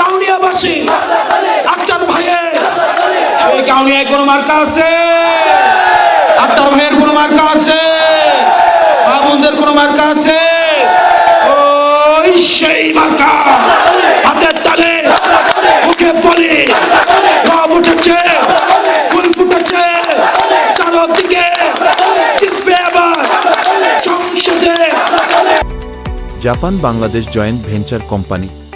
কাউনিয়াবাসী, আক্তার ভাইয়ের এই কাউনিয়ায় কোনো মার্কা আছে? আক্তার ভাইয়ের কোনো মার্কা আছে? বোনদের কোনো মার্কা আছে? ওই সেই মার্কা। হাতের তালে, মুখে বলি, রব উঠেছে, ফুল ফুটেছে, চারদিকে জিতবে আবার, সংসদে। Japan Bangladesh joint venture company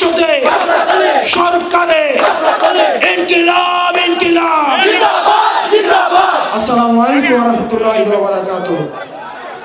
সংসদে সরকারে ইনকিলাব ইনকিলাব। আসসালামু আলাইকুম ওয়া রাহমাতুল্লাহি ওয়া বারাকাতুহু।